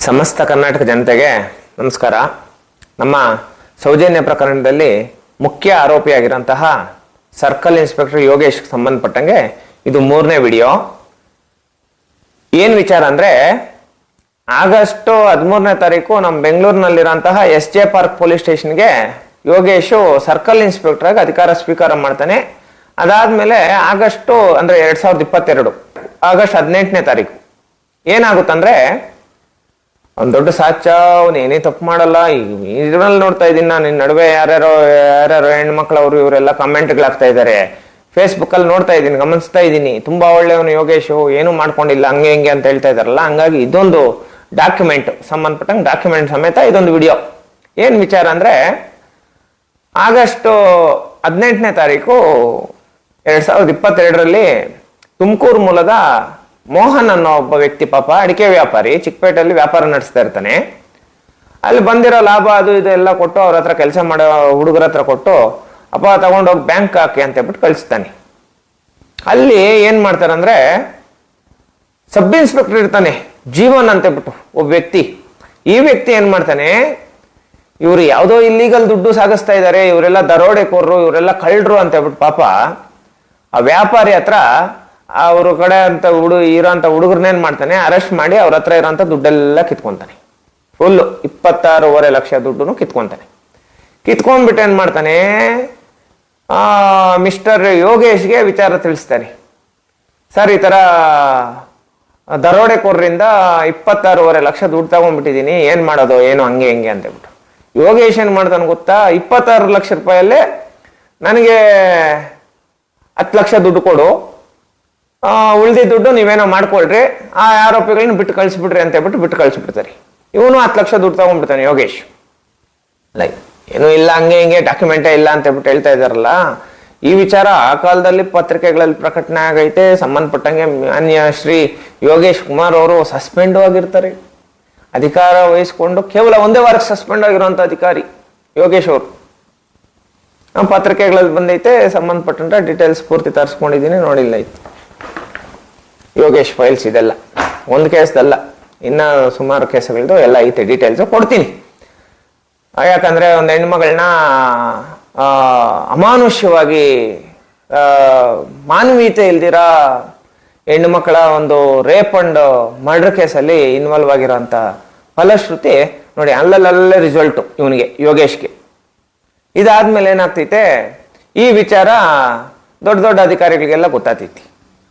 ಸಮಸ್ತ ಕರ್ನಾಟಕ ಜನತೆಗೆ ನಮಸ್ಕಾರ. ನಮ್ಮ ಸೌಜನ್ಯ ಪ್ರಕರಣದಲ್ಲಿ ಮುಖ್ಯ ಆರೋಪಿಯಾಗಿರೋಂತಹ ಸರ್ಕಲ್ ಇನ್ಸ್ಪೆಕ್ಟರ್ ಯೋಗೇಶ್ ಸಂಬಂಧಪಟ್ಟಂಗೆ ಇದು ಮೂರನೇ ವಿಡಿಯೋ. ಏನು ವಿಚಾರ ಅಂದ್ರೆ, ಆಗಸ್ಟ್ ಹದಿಮೂರನೇ ತಾರೀಕು ನಮ್ಮ ಬೆಂಗಳೂರಿನಲ್ಲಿರೋಂತಹ ಎಸ್ ಜೆ ಪಾರ್ಕ್ ಪೊಲೀಸ್ ಸ್ಟೇಷನ್ಗೆ ಯೋಗೇಶು ಸರ್ಕಲ್ ಇನ್ಸ್ಪೆಕ್ಟರ್ ಆಗಿ ಅಧಿಕಾರ ಸ್ವೀಕಾರ ಮಾಡ್ತಾನೆ. ಅದಾದ್ಮೇಲೆ ಆಗಸ್ಟು ಅಂದ್ರೆ ಎರಡ್ ಸಾವಿರದ ಇಪ್ಪತ್ತೆರಡು, ಆಗಸ್ಟ್ ಹದಿನೆಂಟನೇ ತಾರೀಕು ಏನಾಗುತ್ತಂದ್ರೆ ಅವ್ನು ದೊಡ್ಡ ಸಾಚ, ಅವ್ನು ಏನೇ ತಪ್ಪು ಮಾಡಲ್ಲ. ಇದ್ರಲ್ಲಿ ನೋಡ್ತಾ ಇದ್ದೀನಿ ನಾನು. ನಡುವೆ ಯಾರ್ಯಾರೋ ಯಾರ್ಯಾರೋ ಹೆಣ್ಮಕ್ಳು, ಅವರು ಇವರೆಲ್ಲ ಕಮೆಂಟ್ಗಳಾಗ್ತಾ ಇದ್ದಾರೆ ಫೇಸ್ಬುಕ್ ಅಲ್ಲಿ ನೋಡ್ತಾ ಇದ್ದೀನಿ, ಗಮನಿಸ್ತಾ ಇದ್ದೀನಿ. ತುಂಬಾ ಒಳ್ಳೆಯವನು ಯೋಗೇಶು, ಏನು ಮಾಡ್ಕೊಂಡಿಲ್ಲ, ಹಂಗೆ ಹಿಂಗೆ ಅಂತ ಹೇಳ್ತಾ ಇದಾರಲ್ಲ. ಹಂಗಾಗಿ ಇದೊಂದು ಡಾಕ್ಯುಮೆಂಟ್ ಸಂಬಂಧಪಟ್ಟಂಗೆ ಡಾಕ್ಯುಮೆಂಟ್ ಸಮೇತ ಇದೊಂದು ವಿಡಿಯೋ ಏನು ವಿಚಾರ ಅಂದ್ರೆ, ಆಗಸ್ಟ್ ಹದಿನೆಂಟನೇ ತಾರೀಕು, ಎರಡು ಸಾವಿರದ ಇಪ್ಪತ್ತೆರಡರಲ್ಲಿ ತುಮಕೂರು ಮೂಲದ ಮೋಹನ್ ಅನ್ನೋ ಒಬ್ಬ ವ್ಯಕ್ತಿ ಪಾಪ ಅಡಿಕೆ ವ್ಯಾಪಾರಿ, ಚಿಕ್ಕಪೇಟೆಯಲ್ಲಿ ವ್ಯಾಪಾರ ನಡೆಸ್ತಾ ಇರ್ತಾನೆ. ಅಲ್ಲಿ ಬಂದಿರೋ ಲಾಭ ಅದು ಇದು ಎಲ್ಲ ಕೊಟ್ಟು ಅವ್ರ ಹತ್ರ ಕೆಲಸ ಮಾಡೋ ಹುಡುಗರ ಹತ್ರ ಕೊಟ್ಟು, ಅಪ್ಪ, ತಗೊಂಡೋಗಿ ಬ್ಯಾಂಕ್ ಹಾಕಿ ಅಂತ ಹೇಳ್ಬಿಟ್ಟು ಕಳಿಸ್ತಾನೆ. ಅಲ್ಲಿ ಏನ್ ಮಾಡ್ತಾರಂದ್ರೆ ಸಬ್ ಇನ್ಸ್ಪೆಕ್ಟರ್ ಇರ್ತಾನೆ, ಜೀವನ್ ಅಂತ ಹೇಳ್ಬಿಟ್ಟು ಒಬ್ಬ ವ್ಯಕ್ತಿ. ಈ ವ್ಯಕ್ತಿ ಏನ್ ಮಾಡ್ತಾನೆ, ಇವರು ಯಾವುದೋ ಇಲ್ಲಿಗಲ್ ದುಡ್ಡು ಸಾಗಿಸ್ತಾ ಇದ್ದಾರೆ ಇವರೆಲ್ಲ ದರೋಡೆಕೋರರು, ಇವರೆಲ್ಲ ಕಳ್ಳರು ಅಂತ ಹೇಳ್ಬಿಟ್ಟು ಪಾಪ, ಆ ವ್ಯಾಪಾರಿ ಹತ್ರ ಅವ್ರ ಕಡೆ ಅಂತ ಹುಡು ಇರೋಂಥ ಹುಡುಗರನ್ನೇನ್ ಮಾಡ್ತಾನೆ? ಅರೆಸ್ಟ್ ಮಾಡಿ ಅವ್ರ ಹತ್ರ ಇರೋಂಥ ದುಡ್ಡೆಲ್ಲ ಕಿತ್ಕೊಂತಾನೆ. ಫುಲ್ ಇಪ್ಪತ್ತಾರೂವರೆ ಲಕ್ಷ ದುಡ್ಡು ಕಿತ್ಕೊಂತಾನೆ. ಕಿತ್ಕೊಂಡ್ಬಿಟ್ಟು ಏನು ಮಾಡ್ತಾನೆ? ಮಿಸ್ಟರ್ ಯೋಗೇಶ್ಗೆ ವಿಚಾರ ತಿಳಿಸ್ತಾನೆ. ಸರ್, ಈ ಥರ ದರೋಡೆಕೋರರಿಂದ ಇಪ್ಪತ್ತಾರೂವರೆ ಲಕ್ಷ ದುಡ್ಡು ತಗೊಂಡ್ಬಿಟ್ಟಿದ್ದೀನಿ. ಏನು ಮಾಡೋದು? ಏನು ಹಂಗೆ ಹಿಂಗೆ ಅಂತ ಹೇಳ್ಬಿಟ್ಟು. ಯೋಗೇಶ್ ಏನು ಮಾಡ್ತಾನೆ ಗೊತ್ತಾ? ಇಪ್ಪತ್ತಾರು ಲಕ್ಷ ರೂಪಾಯಲ್ಲೇ ನನಗೆ ಹತ್ತು ಲಕ್ಷ ದುಡ್ಡು ಕೊಡು. ಉಳ್ದಿ ದುಡ್ಡು ನೀವೇನೋ ಮಾಡ್ಕೊಳ್ರಿ, ಆ ಆರೋಪಿಗಳನ್ನ ಬಿಟ್ಟು ಕಳಿಸ್ಬಿಡ್ರಿ ಅಂತ ಹೇಳ್ಬಿಟ್ಟು ಬಿಟ್ಟು ಕಳಿಸ್ಬಿಡ್ತಾರೆ. ಇವನು ಹತ್ತು ಲಕ್ಷ ದುಡ್ಡು ತಗೊಂಡ್ಬಿಡ್ತಾನೆ ಯೋಗೇಶ್. ಲೈಕ್, ಏನು ಇಲ್ಲ, ಹಂಗೆ ಹಿಂಗೆ ಡಾಕ್ಯುಮೆಂಟೇ ಇಲ್ಲ ಅಂತ ಹೇಳ್ಬಿಟ್ಟು ಹೇಳ್ತಾ ಇದಾರಲ್ಲ ಈ ವಿಚಾರ ಆ ಕಾಲದಲ್ಲಿ ಪತ್ರಿಕೆಗಳಲ್ಲಿ ಪ್ರಕಟಣೆ ಆಗೈತೆ, ಸಂಬಂಧಪಟ್ಟಂಗೆ ಮಾನ್ಯ ಶ್ರೀ ಯೋಗೇಶ್ ಕುಮಾರ್ ಅವರು ಸಸ್ಪೆಂಡ್ ಆಗಿರ್ತಾರೆ. ಅಧಿಕಾರ ವಹಿಸ್ಕೊಂಡು ಕೇವಲ ಒಂದೇ ವಾರಕ್ಕೆ ಸಸ್ಪೆಂಡ್ ಆಗಿರುವಂಥ ಅಧಿಕಾರಿ ಯೋಗೇಶ್ ಅವರು. ಪತ್ರಿಕೆಗಳಲ್ಲಿ ಬಂದೈತೆ, ಸಂಬಂಧಪಟ್ಟಂತ ಡೀಟೇಲ್ಸ್ ಪೂರ್ತಿ ತರಿಸ್ಕೊಂಡಿದ್ದೀನಿ, ನೋಡಿಲ್ಲ ಇತ್ತು ಯೋಗೇಶ್ ಫೈಲ್ಸ್ ಇದೆಲ್ಲ. ಒಂದು ಕೇಸ್ದಲ್ಲ ಇನ್ನ ಸುಮಾರು ಕೇಸ್ಗಳದ್ದು ಎಲ್ಲ ಐತೆ ಡೀಟೇಲ್ಸು ಕೊಡ್ತೀನಿ. ಯಾಕಂದರೆ ಒಂದು ಹೆಣ್ಮಗಳನ್ನ ಅಮಾನುಷ್ಯವಾಗಿ ಮಾನವೀಯತೆ ಇಲ್ದಿರ ಹೆಣ್ಣು ಮಕ್ಕಳ ಒಂದು ರೇಪ್ ಅಂಡ್ ಮರ್ಡರ್ ಕೇಸಲ್ಲಿ ಇನ್ವಾಲ್ವ್ ಆಗಿರೋಂಥ ಫಲಶ್ರುತಿ ನೋಡಿ ಅಲ್ಲಲ್ಲಲ್ಲೇ ರಿಸಲ್ಟು ಇವನಿಗೆ, ಯೋಗೇಶ್ಗೆ. ಇದಾದ್ಮೇಲೆ ಏನಾಗ್ತೈತೆ, ಈ ವಿಚಾರ ದೊಡ್ಡ ದೊಡ್ಡ ಅಧಿಕಾರಿಗಳಿಗೆಲ್ಲ ಗೊತ್ತಾಗ್ತೈತಿ.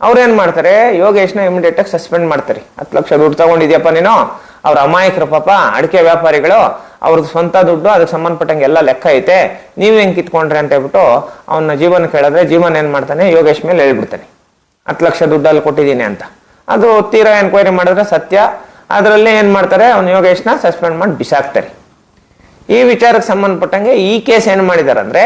ಅವ್ರೇನ್ ಮಾಡ್ತಾರೆ, ಯೋಗೇಶ್ನ ಇಮಿಡಿಯೇಟ್ ಆಗಿ ಸಸ್ಪೆಂಡ್ ಮಾಡ್ತಾರೆ. ಹತ್ತು ಲಕ್ಷ ದುಡ್ಡು ತಗೊಂಡಿದ್ಯಪ್ಪ ನೀನು? ಅವ್ರ ಅಮಾಯಕರು ಪಾಪ, ಅಡಿಕೆ ವ್ಯಾಪಾರಿಗಳು ಅವ್ರದ್ದು ಸ್ವಂತ ದುಡ್ಡು, ಅದಕ್ಕೆ ಸಂಬಂಧಪಟ್ಟಂಗೆ ಎಲ್ಲ ಲೆಕ್ಕ ಐತೆ. ನೀವು ಹೆಂಗೆ ಕಿತ್ಕೊಂಡ್ರಿ ಅಂತ ಹೇಳ್ಬಿಟ್ಟು ಅವನ ಜೀವನ ಕೇಳಿದ್ರೆ ಜೀವನ ಏನು ಮಾಡ್ತಾನೆ, ಯೋಗೇಶ್ ಮೇಲೆ ಹೇಳ್ಬಿಡ್ತಾನೆ. ಹತ್ತು ಲಕ್ಷ ದುಡ್ಡಲ್ಲಿ ಕೊಟ್ಟಿದ್ದೀನಿ ಅಂತ. ಅದು ತೀರಾ ಎನ್ಕ್ವೈರಿ ಮಾಡಿದ್ರೆ ಸತ್ಯ. ಅದರಲ್ಲಿ ಏನು ಮಾಡ್ತಾರೆ, ಅವ್ನ ಯೋಗೇಶ್ನ ಸಸ್ಪೆಂಡ್ ಮಾಡಿ ಬಿಸಾಕ್ತಾರೆ. ಈ ವಿಚಾರಕ್ಕೆ ಸಂಬಂಧಪಟ್ಟಂಗೆ ಈ ಕೇಸ್ ಏನು ಮಾಡಿದಾರೆ ಅಂದ್ರೆ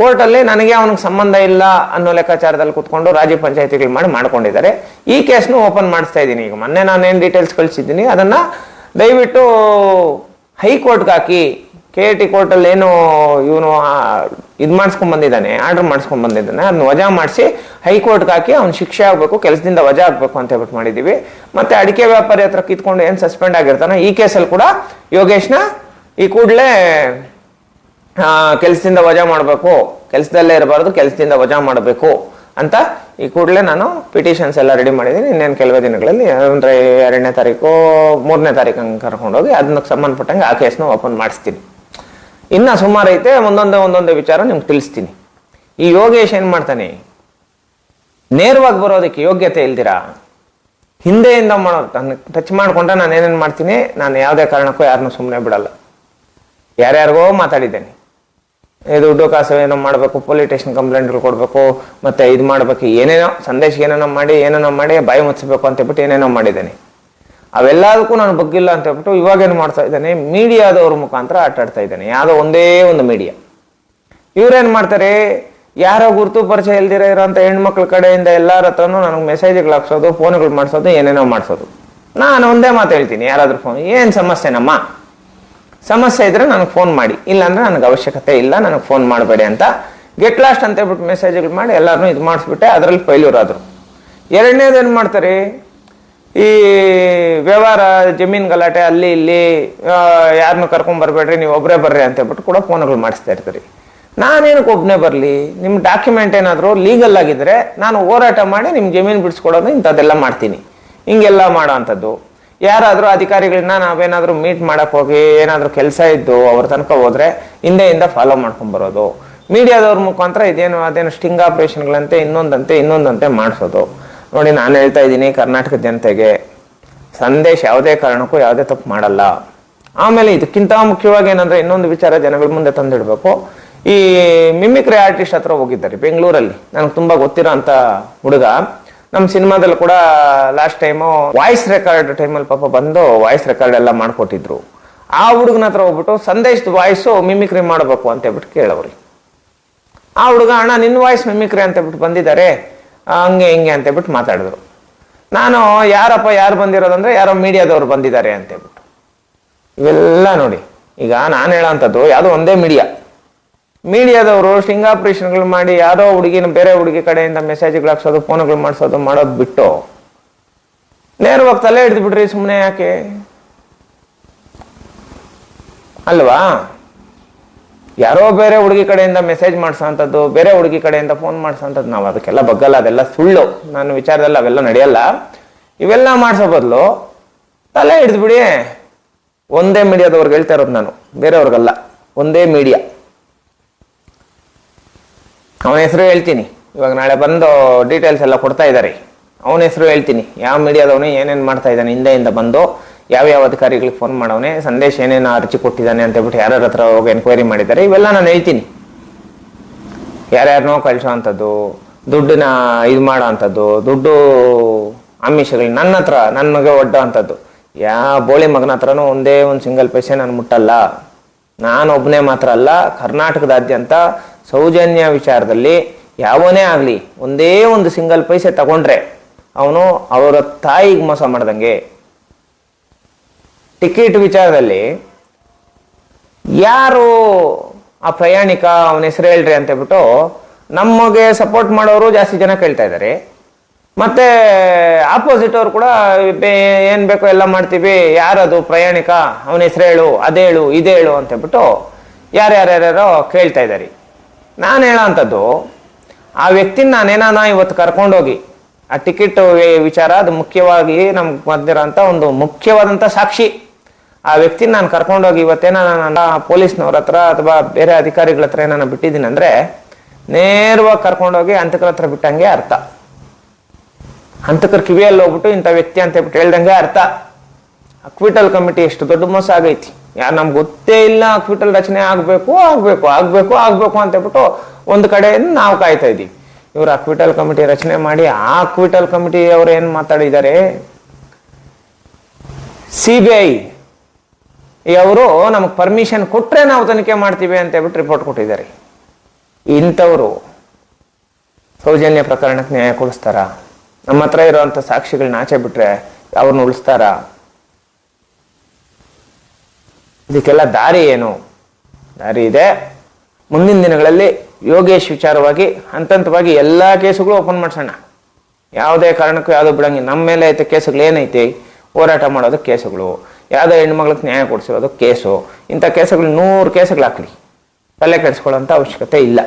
ಕೋರ್ಟಲ್ಲಿ ನನಗೆ ಅವನಿಗೆ ಸಂಬಂಧ ಇಲ್ಲ ಅನ್ನೋ ಲೆಕ್ಕಾಚಾರದಲ್ಲಿ ಕುತ್ಕೊಂಡು ರಾಜ್ಯ ಪಂಚಾಯತಿಗಳು ಮಾಡಿ ಮಾಡ್ಕೊಂಡಿದ್ದಾರೆ. ಈ ಕೇಸ್ನು ಓಪನ್ ಮಾಡಿಸ್ತಾ ಇದ್ದೀನಿ. ಈಗ ಮೊನ್ನೆ ನಾನು ಏನು ಡೀಟೇಲ್ಸ್ ಕಳಿಸಿದ್ದೀನಿ, ಅದನ್ನ ದಯವಿಟ್ಟು ಹೈಕೋರ್ಟ್ಗೆ ಹಾಕಿ, ಕೆ ಟಿ ಕೋರ್ಟಲ್ಲಿ ಏನು ಇವನು ಇದು ಮಾಡಿಸ್ಕೊಂಡ್ ಬಂದಿದ್ದಾನೆ, ಆರ್ಡರ್ ಮಾಡಿಸ್ಕೊಂಡ್ ಬಂದಿದ್ದಾನೆ ಅದನ್ನ ವಜಾ ಮಾಡಿಸಿ ಹೈಕೋರ್ಟ್ಗೆ ಹಾಕಿ ಅವ್ನು ಶಿಕ್ಷೆ ಆಗಬೇಕು, ಕೆಲಸದಿಂದ ವಜಾ ಆಗಬೇಕು ಅಂತ ಹೇಳ್ಬಿಟ್ಟು ಮಾಡಿದ್ದೀವಿ. ಮತ್ತೆ ಅಡಿಕೆ ವ್ಯಾಪಾರಿ ಹತ್ರ ಕಿತ್ಕೊಂಡು ಏನು ಸಸ್ಪೆಂಡ್ ಆಗಿರ್ತಾನೋ, ಈ ಕೇಸಲ್ಲಿ ಕೂಡ ಯೋಗೇಶ್ನ ಈ ಕೂಡಲೇ ಕೆಲಸದಿಂದ ವಜಾ ಮಾಡಬೇಕು. ಕೆಲಸದಲ್ಲೇ ಇರಬಾರ್ದು, ಕೆಲಸದಿಂದ ವಜಾ ಮಾಡಬೇಕು ಅಂತ ಈ ಕೂಡಲೇ ನಾನು ಪಿಟಿಷನ್ಸ್ ಎಲ್ಲ ರೆಡಿ ಮಾಡಿದ್ದೀನಿ. ಇನ್ನೇನು ಕೆಲವೇ ದಿನಗಳಲ್ಲಿ, ಅಂದರೆ ಎರಡನೇ ತಾರೀಕು, ಮೂರನೇ ತಾರೀಕು ಹಂಗೆ ಕರ್ಕೊಂಡೋಗಿ ಅದಕ್ಕೆ ಸಂಬಂಧಪಟ್ಟಂಗೆ ಆ ಕೇಸ್ನ ಓಪನ್ ಮಾಡಿಸ್ತೀನಿ. ಇನ್ನ ಸುಮಾರು ಐತೆ, ಒಂದೊಂದೇ ಒಂದೊಂದೇ ವಿಚಾರ ನಿಮ್ಗೆ ತಿಳಿಸ್ತೀನಿ. ಈ ಯೋಗೇಶ್ ಏನು ಮಾಡ್ತಾನೆ? ನೇರವಾಗಿ ಬರೋದಕ್ಕೆ ಯೋಗ್ಯತೆ ಇಲ್ದಿರಾ? ಹಿಂದೆಯಿಂದ ಮಾಡೋ ಟಚ್ ಮಾಡಿಕೊಂಡ್ರೆ ನಾನು ಏನೇನು ಮಾಡ್ತೀನಿ, ನಾನು ಯಾವುದೇ ಕಾರಣಕ್ಕೂ ಯಾರನ್ನೂ ಸುಮ್ಮನೆ ಬಿಡಲ್ಲ. ಯಾರ್ಯಾರಿಗೋ ಮಾತಾಡಿದ್ದೇನೆ. ದುಡ್ಡು ಕಾಸು ಏನೋ ಮಾಡಬೇಕು ಪೊಲೀಸ್ ಸ್ಟೇಷನ್ ಕಂಪ್ಲೇಂಟ್ಗಳು ಕೊಡಬೇಕು, ಮತ್ತೆ ಇದು ಮಾಡಬೇಕು, ಏನೇನೋ ಸಂದೇಶ ಏನೇನೋ ಮಾಡಿ ಏನೇನೋ ಮಾಡಿ, ಬಾಯಿ ಮುಚ್ಚಬೇಕು ಅಂತ ಹೇಳ್ಬಿಟ್ಟು ಏನೇನೋ ಮಾಡಿದ್ದೇನೆ. ಅವೆಲ್ಲದಕ್ಕೂ ನಾನು ಬಗ್ಗಿಲ್ಲ ಅಂತ ಹೇಳ್ಬಿಟ್ಟು ಇವಾಗೇನು ಮಾಡ್ತಾ ಇದ್ದಾನೆ, ಮೀಡಿಯಾದವ್ರ ಮುಖಾಂತರ ಆಟ ಆಡ್ತಾ ಇದ್ದಾನೆ. ಯಾವುದೋ ಒಂದೇ ಒಂದು ಮೀಡಿಯಾ. ಇವ್ರೇನ್ ಮಾಡ್ತಾರೆ, ಯಾರೋ ಗುರುತು ಪರಿಚಯ ಇಲ್ದಿರ ಇರೋಂಥ ಹೆಣ್ಮಕ್ಳ ಕಡೆಯಿಂದ ಎಲ್ಲಾರ ಹತ್ರನೂ ನನಗೆ ಮೆಸೇಜ್ಗಳು ಹಾಕ್ಸೋದು ಫೋನ್ಗಳು ಮಾಡಿಸೋದು, ಏನೇನೋ ಮಾಡಿಸೋದು. ನಾನು ಒಂದೇ ಮಾತು ಹೇಳ್ತೀನಿ, ಯಾರಾದ್ರೂ ಫೋನ್ ಏನು ಸಮಸ್ಯೆನಮ್ಮ ಸಮಸ್ಯೆ ಇದ್ರೆ ನನಗೆ ಫೋನ್ ಮಾಡಿ. ಇಲ್ಲಾಂದ್ರೆ ನನಗೆ ಅವಶ್ಯಕತೆ ಇಲ್ಲ, ನನಗೆ ಫೋನ್ ಮಾಡಬೇಡಿ ಅಂತ ಗೆಟ್ ಲಾಸ್ಟ್ ಅಂತ ಹೇಳ್ಬಿಟ್ಟು ಮೆಸೇಜ್ಗಳು ಮಾಡಿ ಎಲ್ಲರನ್ನೂ ಇದು ಮಾಡಿಸ್ಬಿಟ್ಟೆ, ಅದರಲ್ಲಿ ಫೈಲ್ಯೂರ್ ಆದರು ಎರಡನೇದು ಏನು ಮಾಡ್ತಾರೆ? ಈ ವ್ಯವಹಾರ ಜಮೀನ್ ಗಲಾಟೆ ಅಲ್ಲಿ ಇಲ್ಲಿ ಯಾರನ್ನೂ ಕರ್ಕೊಂಬರ್ಬೇಡ್ರಿ ನೀವು ಒಬ್ಬರೇ ಬರ್ರಿ ಅಂತ ಹೇಳ್ಬಿಟ್ಟು ಕೂಡ ಫೋನ್ಗಳು ಮಾಡಿಸ್ತಾ ಇರ್ತೀರಿ. ನಾನೇನಕ್ಕೆ ಒಬ್ಬನೇ ಬರಲಿ? ನಿಮ್ಮ ಡಾಕ್ಯುಮೆಂಟ್ ಏನಾದರೂ ಲೀಗಲ್ ಆಗಿದ್ರೆ ನಾನು ಹೋರಾಟ ಮಾಡಿ ನಿಮ್ಮ ಜಮೀನು ಬಿಡಿಸ್ಕೊಡೋದು ಇಂಥದ್ದೆಲ್ಲ ಮಾಡ್ತೀನಿ. ಹಿಂಗೆಲ್ಲ ಮಾಡೋ ಅಂಥದ್ದು. ಯಾರಾದರೂ ಅಧಿಕಾರಿಗಳನ್ನ ನಾವೇನಾದರೂ ಮೀಟ್ ಮಾಡಕ್ ಹೋಗಿ ಏನಾದರೂ ಕೆಲಸ ಇದ್ದು ಅವ್ರ ತನಕ ಹೋದ್ರೆ ಹಿಂದೆಯಿಂದ ಫಾಲೋ ಮಾಡ್ಕೊಂಡ್ ಬರೋದು. ಮೀಡಿಯಾದವ್ರ ಮುಖಾಂತರ ಇದೇನು, ಅದೇನು ಸ್ಟಿಂಗ್ ಆಪರೇಷನ್ಗಳಂತೆ ಇನ್ನೊಂದಂತೆ ಇನ್ನೊಂದಂತೆ ಮಾಡಿಸೋದು. ನೋಡಿ, ನಾನು ಹೇಳ್ತಾ ಇದ್ದೀನಿ ಕರ್ನಾಟಕ ಜನತೆಗೆ, ಸಂದೇಶ ಯಾವುದೇ ಕಾರಣಕ್ಕೂ ಯಾವುದೇ ತಪ್ಪು ಮಾಡಲ್ಲ. ಆಮೇಲೆ ಇದಕ್ಕಿಂತ ಮುಖ್ಯವಾಗಿ ಏನಂದ್ರೆ ಇನ್ನೊಂದು ವಿಚಾರ ಜನಗಳ ಮುಂದೆ ತಂದಿಡಬೇಕು. ಈ ಮಿಮಿಕ್ರಿ ಆರ್ಟಿಸ್ಟ್ ಹತ್ರ ಹೋಗಿದ್ದಾರೆ ಬೆಂಗಳೂರಲ್ಲಿ. ನನಗೆ ತುಂಬಾ ಗೊತ್ತಿರೋ ಅಂತ ಹುಡುಗ. ನಮ್ಮ ಸಿನಿಮಾದಲ್ಲಿ ಕೂಡ ಲಾಸ್ಟ್ ಟೈಮು ವಾಯ್ಸ್ ರೆಕಾರ್ಡ್ ಟೈಮಲ್ಲಿ ಪಾಪ ಬಂದು ವಾಯ್ಸ್ ರೆಕಾರ್ಡ್ ಎಲ್ಲ ಮಾಡಿಕೊಟ್ಟಿದ್ರು. ಆ ಹುಡುಗನ ಹತ್ರ ಹೋಗ್ಬಿಟ್ಟು ಸಂದೇಶದ ವಾಯ್ಸು ಮಿಮಿಕ್ರಿ ಮಾಡಬೇಕು ಅಂತ ಹೇಳ್ಬಿಟ್ಟು ಕೇಳವ್ರಿ ಆ ಹುಡುಗ, ಅಣ್ಣ ನಿನ್ನ ವಾಯ್ಸ್ ಮಿಮಿಕ್ರಿ ಅಂತ ಹೇಳ್ಬಿಟ್ಟು ಬಂದಿದ್ದಾರೆ. ಹಂಗೆ, ಹಿಂಗೆ ಅಂತ ಹೇಳ್ಬಿಟ್ಟು ಮಾತಾಡಿದ್ರು. ನಾನು, ಯಾರಪ್ಪ, ಯಾರು ಬಂದಿರೋದಂದ್ರೆ ಯಾರೋ ಮೀಡಿಯಾದವ್ರು ಬಂದಿದ್ದಾರೆ ಅಂತ ಹೇಳ್ಬಿಟ್ಟು. ಇವೆಲ್ಲ ನೋಡಿ. ಈಗ ನಾನು ಹೇಳೋಂಥದ್ದು ಯಾವುದೋ ಒಂದೇ ಮೀಡಿಯಾ. ಮೀಡಿಯಾದವರು ಸ್ಟಿಂಗ್ ಆಪರೇಷನ್ಗಳು ಮಾಡಿ ಯಾರೋ ಹುಡುಗಿನ ಬೇರೆ ಹುಡುಗಿ ಕಡೆಯಿಂದ ಮೆಸೇಜ್ಗಳು ಹಾಕ್ಸೋದು, ಫೋನ್ಗಳು ಮಾಡಿಸೋದು ಮಾಡೋದು ಬಿಟ್ಟು ನೇರವಾಗಿ ತಲೆ ಹಿಡಿದು ಬಿಡ್ರಿ ಸುಮ್ಮನೆ ಯಾಕೆ? ಅಲ್ವಾ? ಯಾರೋ ಬೇರೆ ಹುಡುಗಿ ಕಡೆಯಿಂದ ಮೆಸೇಜ್ ಮಾಡಿಸೋಂಥದ್ದು, ಬೇರೆ ಹುಡುಗಿ ಕಡೆಯಿಂದ ಫೋನ್ ಮಾಡಿಸೋಂಥದ್ದು, ನಾವು ಅದಕ್ಕೆಲ್ಲ ಬಗ್ಗಲ್ಲ, ಅದೆಲ್ಲ ಸುಳ್ಳು. ನನ್ನ ವಿಚಾರದಲ್ಲಿ ಅವೆಲ್ಲ ನಡೆಯಲ್ಲ. ಇವೆಲ್ಲ ಮಾಡಿಸೋ ಬದಲು ತಲೆ ಹಿಡಿದ್ಬಿಡಿ ಒಂದೇ ಮೀಡಿಯಾದವ್ರಿಗೆ ಹೇಳ್ತಾ ಇರೋದು ನಾನು, ಬೇರೆಯವ್ರಿಗಲ್ಲ, ಒಂದೇ ಮೀಡಿಯಾ. ಅವನ ಹೆಸರು ಹೇಳ್ತೀನಿ. ಇವಾಗ ನಾಳೆ ಬಂದು ಡೀಟೇಲ್ಸ್ ಎಲ್ಲ ಕೊಡ್ತಾ ಇದ್ದಾರೆ. ಅವನ ಹೆಸರು ಹೇಳ್ತೀನಿ. ಯಾವ ಮೀಡಿಯಾದವನು ಏನೇನು ಮಾಡ್ತಾ ಇದ್ದಾನೆ, ಹಿಂದೆಯಿಂದ ಬಂದು ಯಾವ ಯಾವ ಅಧಿಕಾರಿಗಳಿಗೆ ಫೋನ್ ಮಾಡವನೆ, ಸಂದೇಶ ಏನೇನು ಅರ್ಜಿ ಕೊಟ್ಟಿದ್ದಾನೆ ಅಂತ ಹೇಳ್ಬಿಟ್ಟು ಯಾರ್ಯಾರ ಹತ್ರ ಹೋಗಿ ಎನ್ಕ್ವೈರಿ ಮಾಡಿದ್ದಾರೆ, ಇವೆಲ್ಲ ನಾನು ಹೇಳ್ತೀನಿ. ಯಾರ್ಯಾರನೋ ಕಳಿಸೋ ಅಂಥದ್ದು, ದುಡ್ಡನ್ನ ಇದು ಮಾಡೋ ಅಂಥದ್ದು, ದುಡ್ಡು ಆಮಿಷಗಳು ನನ್ನ ಹತ್ರ ನನಗೆ ಒಡ್ಡೋ ಅಂಥದ್ದು. ಯಾ ಬೋಳಿ ಮಗನ ಹತ್ರನೂ ಒಂದೇ ಒಂದು ಸಿಂಗಲ್ ಪೈಸೆ ನಾನು ಮುಟ್ಟಲ್ಲ. ನಾನು ಒಬ್ಬನೇ ಮಾತ್ರ ಅಲ್ಲ, ಕರ್ನಾಟಕದಾದ್ಯಂತ ಸೌಜನ್ಯ ವಿಚಾರದಲ್ಲಿ ಯಾವನೇ ಆಗಲಿ ಒಂದೇ ಒಂದು ಸಿಂಗಲ್ ಪೈಸೆ ತಗೊಂಡ್ರೆ ಅವನು ಅವರ ತಾಯಿಗೆ ಮೋಸ ಮಾಡ್ದಂಗೆ. ಟಿಕೆಟ್ ವಿಚಾರದಲ್ಲಿ ಯಾರು ಆ ಪ್ರಯಾಣಿಕ ಅವನ ಹೆಸರು ಹೇಳ್ರಿ ಅಂತ ಹೇಳ್ಬಿಟ್ಟು ನಮಗೆ ಸಪೋರ್ಟ್ ಮಾಡೋರು ಜಾಸ್ತಿ ಜನ ಕೇಳ್ತಾ ಇದ್ದಾರೆ. ಮತ್ತೆ ಆಪೋಸಿಟ್ ಅವ್ರು ಕೂಡ ಏನು ಬೇಕೋ ಎಲ್ಲ ಮಾಡ್ತೀವಿ, ಯಾರದು ಪ್ರಯಾಣಿಕ, ಅವನ ಹೆಸರು ಹೇಳು, ಅದೇಳು, ಇದೇಳು ಅಂತ ಹೇಳ್ಬಿಟ್ಟು ಯಾರ್ಯಾರ್ಯಾರೋ ಕೇಳ್ತಾ ಇದ್ದಾರೆ. ನಾನು ಹೇಳೋಂಥದ್ದು ಆ ವ್ಯಕ್ತಿನ ನಾನೇನಾನ ಇವತ್ತು ಕರ್ಕೊಂಡೋಗಿ, ಆ ಟಿಕೆಟ್ ವಿಚಾರ, ಅದು ಮುಖ್ಯವಾಗಿ ನಮ್ಗೆ ಬಂದಿರೋಂಥ ಒಂದು ಮುಖ್ಯವಾದಂಥ ಸಾಕ್ಷಿ. ಆ ವ್ಯಕ್ತಿನ ನಾನು ಕರ್ಕೊಂಡೋಗಿ ಇವತ್ತೇನ ನಾನು ಪೊಲೀಸ್ನವ್ರ ಹತ್ರ ಅಥವಾ ಬೇರೆ ಅಧಿಕಾರಿಗಳ ಹತ್ರ ಏನಾನ ಬಿಟ್ಟಿದ್ದೀನಿ ಅಂದರೆ, ನೇರವಾಗಿ ಕರ್ಕೊಂಡೋಗಿ ಅಂತಕರ ಹತ್ರ ಬಿಟ್ಟಂಗೆ ಅರ್ಥ. ಹಂತಕರ ಕಿವಿಯಲ್ಲಿ ಹೋಗ್ಬಿಟ್ಟು ಇಂಥ ವ್ಯಕ್ತಿ ಅಂತ ಹೇಳ್ಬಿಟ್ಟು ಹೇಳ್ದಂಗೆ ಅರ್ಥ. ಅಕ್ವಿಟಲ್ ಕಮಿಟಿ ಎಷ್ಟು ದೊಡ್ಡ ಮೋಸ ಆಗೈತಿ. ಯಾರು ನಮ್ಗೆ ಗೊತ್ತೇ ಇಲ್ಲ ಅಕ್ವಿಟಲ್ ರಚನೆ ಆಗಬೇಕು, ಆಗ್ಬೇಕು, ಆಗಬೇಕು ಆಗಬೇಕು ಅಂತ ಹೇಳ್ಬಿಟ್ಟು ಒಂದು ಕಡೆಯಿಂದ ನಾವು ಕಾಯ್ತಾ ಇದ್ದೀವಿ. ಇವರು ಅಕ್ವಿಟಲ್ ಕಮಿಟಿ ರಚನೆ ಮಾಡಿ ಆ ಅಕ್ವಿಟಲ್ ಕಮಿಟಿ ಅವರು ಏನು ಮಾತಾಡಿದ್ದಾರೆ? ಸಿ ಬಿ ಐ ಅವರು ನಮಗೆ ಪರ್ಮಿಷನ್ ಕೊಟ್ಟರೆ ನಾವು ತನಿಖೆ ಮಾಡ್ತೀವಿ ಅಂತ ಹೇಳ್ಬಿಟ್ಟು ರಿಪೋರ್ಟ್ ಕೊಟ್ಟಿದ್ದಾರೆ. ಇಂಥವರು ಸೌಜನ್ಯ ಪ್ರಕರಣಕ್ಕೆ ನ್ಯಾಯ ಕೊಡಿಸ್ತಾರ? ನಮ್ಮ ಹತ್ರ ಇರುವಂತ ಸಾಕ್ಷಿಗಳನ್ನ ಆಚೆ ಬಿಟ್ರೆ ಅವ್ರನ್ನ ಉಳಿಸ್ತಾರ? ಇದಕ್ಕೆಲ್ಲ ದಾರಿ ಏನು? ದಾರಿ ಇದೆ. ಮುಂದಿನ ದಿನಗಳಲ್ಲಿ ಯೋಗೇಶ್ ವಿಚಾರವಾಗಿ ಹಂತ ಹಂತವಾಗಿ ಎಲ್ಲ ಕೇಸುಗಳು ಓಪನ್ ಮಾಡ್ಸೋಣ. ಯಾವುದೇ ಕಾರಣಕ್ಕೂ ಯಾವುದೋ ಬಿಡಂಗಿಲ್ಲ. ನಮ್ಮ ಮೇಲೆ ಐತೆ ಕೇಸುಗಳು ಏನೈತಿ? ಹೋರಾಟ ಮಾಡೋದು ಕೇಸುಗಳು. ಯಾವುದೋ ಹೆಣ್ಮಕ್ಳಿಗೆ ನ್ಯಾಯ ಕೊಡಿಸಿರೋದು ಕೇಸು. ಇಂಥ ಕೇಸುಗಳು ನೂರು ಕೇಸುಗಳು ಹಾಕ್ಲಿ. ತಲೆ ಕೆಡಿಸ್ಕೊಳ್ಳೋಂಥ ಅವಶ್ಯಕತೆ ಇಲ್ಲ.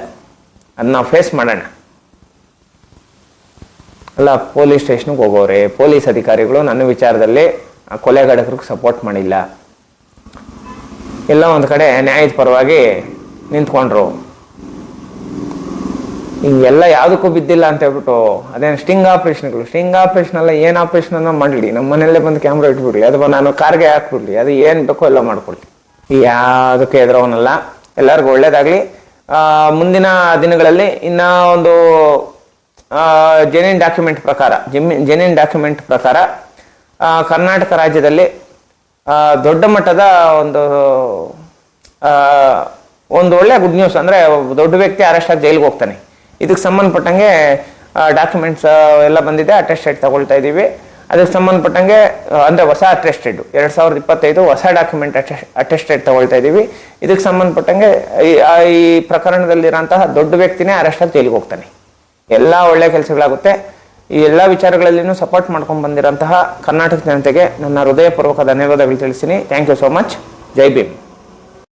ಅದನ್ನ ನಾವು ಫೇಸ್ ಮಾಡೋಣ. ಅಲ್ಲ ಪೊಲೀಸ್ ಸ್ಟೇಷನ್ಗೆ ಹೋಗೋರೆ. ಪೊಲೀಸ್ ಅಧಿಕಾರಿಗಳು ನನ್ನ ವಿಚಾರದಲ್ಲಿ ಕೊಲೆಗಡಕರಿಗೆ ಸಪೋರ್ಟ್ ಮಾಡಿಲ್ಲ. ಎಲ್ಲ ಒಂದು ಕಡೆ ನ್ಯಾಯದ ಪರವಾಗಿ ನಿಂತ್ಕೊಂಡ್ರು. ಹಿಂಗೆಲ್ಲ ಯಾವುದಕ್ಕೂ ಬಿದ್ದಿಲ್ಲ ಅಂತ ಹೇಳ್ಬಿಟ್ಟು ಅದೇನು ಸ್ಟಿಂಗ್ ಆಪರೇಷನ್ಗಳು ಸ್ಟಿಂಗ್ ಆಪರೇಷನ್ ಅಲ್ಲ ಏನು ಆಪರೇಷನ್ ಅನ್ನ ಮಾಡಲಿ. ನಮ್ಮ ಮನೆಯಲ್ಲೇ ಬಂದು ಕ್ಯಾಮ್ರಾ ಇಟ್ಬಿಡ್ಲಿ. ಅಥವಾ ನಾನು ಕಾರ್ಗೆ ಹಾಕ್ಬಿಡ್ಲಿ. ಅದು ಏನು ಬೇಕೋ ಎಲ್ಲ ಮಾಡ್ಕೊಳ್ಲಿ ಯಾವುದಕ್ಕೆ ಎದುರವನಲ್ಲ ಎಲ್ಲರಿಗೂ ಒಳ್ಳೇದಾಗ್ಲಿ. ಮುಂದಿನ ದಿನಗಳಲ್ಲಿ ಇನ್ನ ಒಂದು ಜೆನ್ಯನ್ ಡಾಕ್ಯುಮೆಂಟ್ ಪ್ರಕಾರ ಜೆನ್ಯನ್ ಡಾಕ್ಯುಮೆಂಟ್ ಪ್ರಕಾರ ಕರ್ನಾಟಕ ರಾಜ್ಯದಲ್ಲಿ ದೊಡ್ಡ ಮಟ್ಟದ ಒಂದು ಒಂದು ಒಳ್ಳೆ ಗುಡ್ ನ್ಯೂಸ್ ಅಂದರೆ ದೊಡ್ಡ ವ್ಯಕ್ತಿ ಅರೆಸ್ಟ್ ಆಗಿ ಜೈಲಿಗೆ ಹೋಗ್ತಾನೆ. ಇದಕ್ಕೆ ಸಂಬಂಧಪಟ್ಟಂಗೆ ಡಾಕ್ಯುಮೆಂಟ್ಸ್ ಎಲ್ಲ ಬಂದಿದೆ ಅಟೆಸ್ಟೆಡ್ ತಗೊಳ್ತಾ ಇದ್ದೀವಿ. ಅದಕ್ಕೆ ಸಂಬಂಧಪಟ್ಟಂಗೆ ಅಂದರೆ ಹೊಸ ಅಟೆಸ್ಟೆಡ್ ಎರಡು ಸಾವಿರದ ಇಪ್ಪತ್ತೈದು ಹೊಸ ಡಾಕ್ಯುಮೆಂಟ್ ಅಟೆಸ್ಟೆಡ್ ತಗೊಳ್ತಾ ಇದ್ದೀವಿ. ಇದಕ್ಕೆ ಸಂಬಂಧಪಟ್ಟಂಗೆ, ಈ ಪ್ರಕರಣದಲ್ಲಿರೋಂತಹ ದೊಡ್ಡ ವ್ಯಕ್ತಿನೇ ಅರೆಸ್ಟ್ ಆಗಿ ಜೈಲಿಗೆ ಹೋಗ್ತಾನೆ. ಎಲ್ಲ ಒಳ್ಳೆ ಕೆಲಸಗಳಾಗುತ್ತೆ. ಈ ಎಲ್ಲ ವಿಚಾರಗಳಲ್ಲಿನೂ ಸಪೋರ್ಟ್ ಮಾಡ್ಕೊಂಡು ಬಂದಿರೋಂತಹ ಕರ್ನಾಟಕ ಜನತೆಗೆ ನನ್ನ ಹೃದಯಪೂರ್ವಕ ಧನ್ಯವಾದಗಳು ತಿಳಿಸ್ತೀನಿ. Thank you so much Jai Bhim